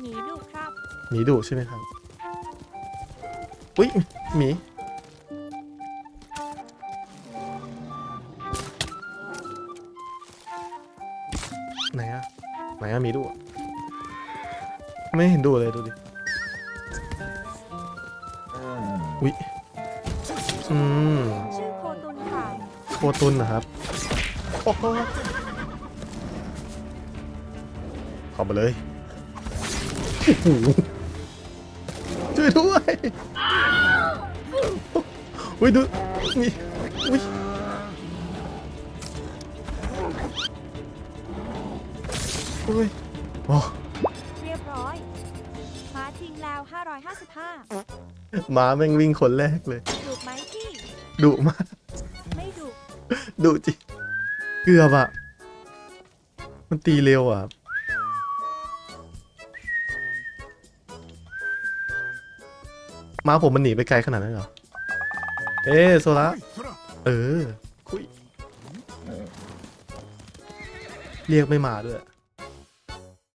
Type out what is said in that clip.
หมีดุครับหมีดุใช่ไหมครับอุ้ยหมีไหนอะไหนอะหมีดุไม่เห็นดุเลยดูดิอุ้ยอืมชื่อโคตุนค่ะโคตุนนะครับโอ้โหเข้ามาเลย ช่วยด้วยอุ้ยดูนี่อุ้ยอุ้ยโอ้เรียบร้อยมาทิ้งแล้ว 555ม้าแม่งวิ่งคนแรกเลยดุไหมพี่ ดุมากไม่ดุดุจริงเกือบอะมันตีเร็วอะ ม้าผมมันหนีไปไกลขนาดนั้นเหรอ เอ๊ะโซล่าเออคุยเรียกไม่มาด้วย